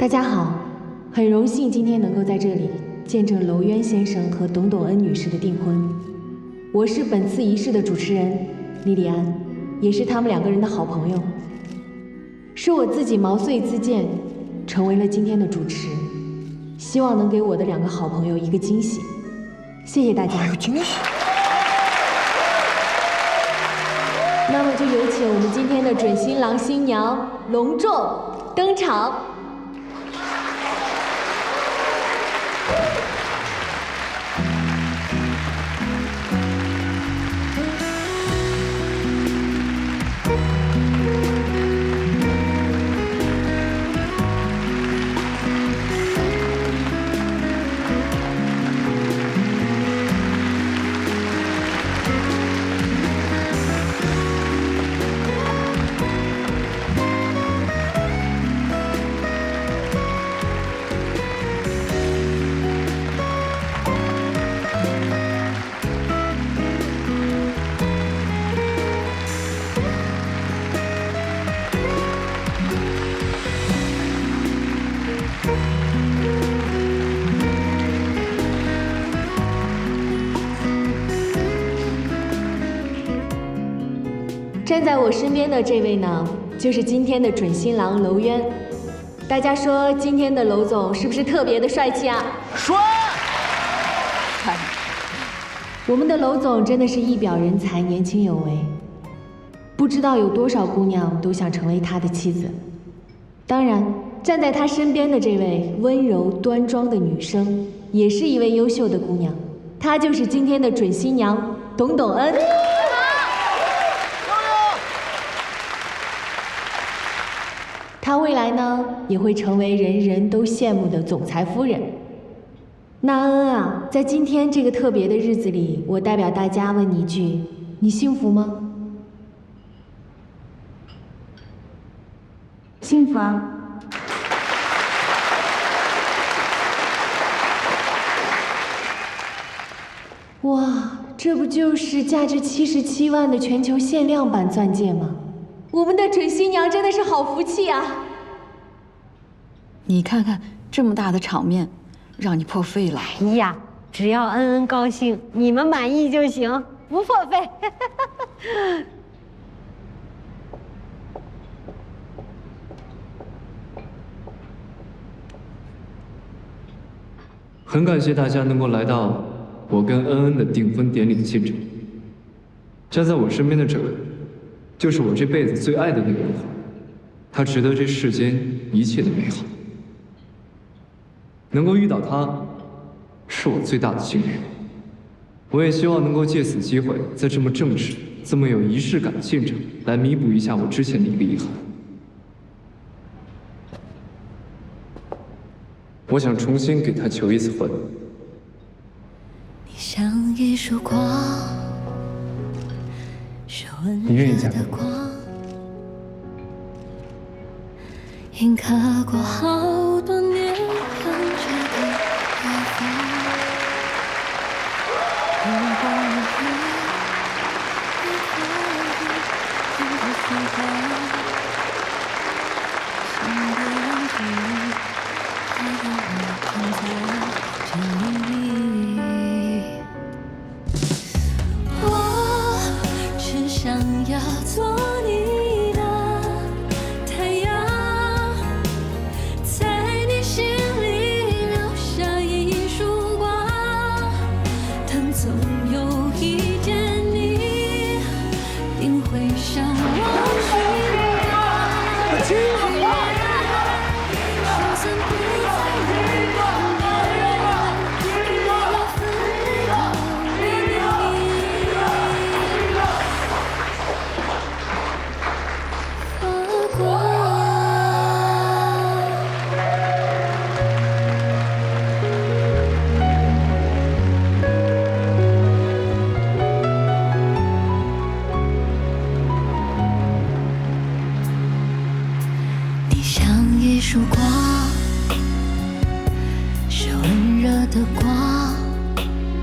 大家好，很荣幸今天能够在这里见证娄渊先生和董董恩女士的订婚。我是本次仪式的主持人莉莉安，也是他们两个人的好朋友。是我自己毛遂自荐，成为了今天的主持，希望能给我的两个好朋友一个惊喜。谢谢大家。有惊喜！那么就有请我们今天的准新郎新娘隆重登场。站在我身边的这位呢，就是今天的准新郎娄渊。大家说今天的娄总是不是特别的帅气啊？帅！我们的娄总真的是一表人才，年轻有为。不知道有多少姑娘都想成为他的妻子。当然，站在他身边的这位温柔端庄的女生，也是一位优秀的姑娘。她就是今天的准新娘董董恩。她未来呢，也会成为人人都羡慕的总裁夫人。那恩啊，在今天这个特别的日子里，我代表大家问你一句：你幸福吗？幸福啊！哇，这不就是价值七十七万的全球限量版钻戒吗？我们的准新娘真的是好福气啊！你看看这么大的场面，让你破费了。哎呀，只要恩恩高兴，你们满意就行，不破费。很感谢大家能够来到我跟恩恩的订婚典礼的现场。站在我身边的这位，就是我这辈子最爱的那个人，他值得这世间一切的美好。能够遇到他，是我最大的幸运。我也希望能够借此机会，在这么正式、这么有仪式感的现场，来弥补一下我之前的一个遗憾。我想重新给他求一次婚。你像一束光，你愿意嫁给我，印刻过好多年感觉的。如果你会，你可以不习惯，想别人注意，还有我存在总有一天，你定会向我寻找。束光，是温热的光。